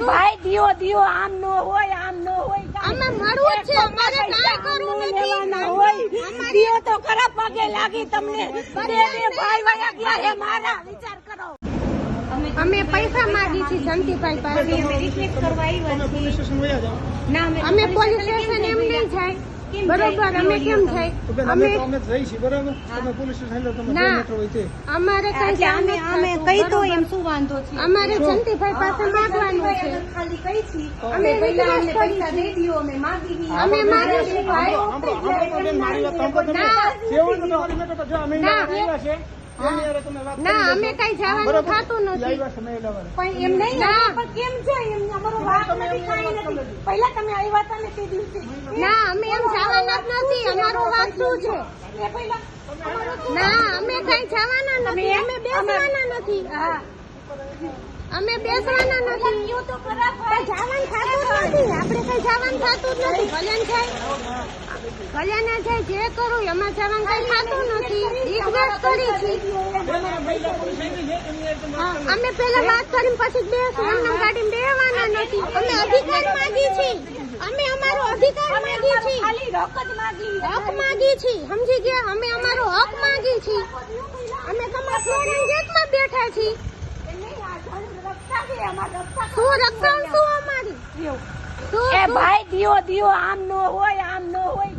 ભાઈ દિયો દિયો આમ નો હોય આમ નો હોય. અમે મળવું છે અમારે કાંઈ કરવું નથી. હોય. દિયો તો ખરા પગે લાગી તમને. બે બે ભાઈ વયા ગયા હે મારા. વિચાર કરો. અમે પૈસા માંગી છે જંતીભાઈ પાસે. અમે પોલીસ સ્ટેશન એમ નહીં જાય. બરોબર અમે કેમ જાય? અમે અમે તો અમે જ રહી છીએ બરાબર તમે પોલીસ સ્ટેશન તમે મેટ્રો હોય તે. અમારે કઈ અમે અમે કઈ તો એમ શું વાંધો છે? અમારે જંતીભાઈ પાસે માંગવાનું છે. ખાલી કઈ છી અમે અમને પૈસા દઈ દ્યો અમે માગી અમે માગી છીએ ભાઈ તો. ના. જે તો તમારી મેટ્રો પર જો અમે ના. છે. ના અમે કઈ જવાનું થતું નથી. પણ એમ નહીં પણ કેમ છે? એમ અમારો વાક નથી કાંઈ નથી. પહેલા તમે આવ્યા હતા ને તે દિવસે ના અમે એમ જવાના જ નથી અમારો વાત શું છે? ના અમે કઈ જવાના નથી અમે બેસવાના નથી. હા. અમે બેસવાના નથી. જવાનું થતું નથી. આપણે કઈ જવાનું થતું જ નથી. ભલે ને જાય ભલે ને જાય જે કરું એમાં જવાનું કઈ થતું નથી અમે પેલા વાત કરીને પછી બેસું એમને ગાડી બેવાના નથી અમે અધિકાર માંગી છીએ અમે અમારો અધિકાર માંગી છીએ હક માંગી છીએ સમજી ગયા અમે અમારો હક માંગી છીએ અમે તમારા ફ્લોરિંગ ગેટમાં બેઠા છીએ શું રક્ષણ શું અમારી એ ભાઈ દિયો દિયો આમ નો હોય આમ નો હોય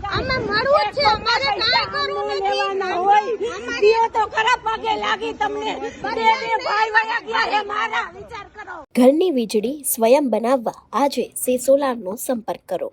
ઘરની વીજળી સ્વયં બનાવવા આજે સેસોલારનો સંપર્ક કરો.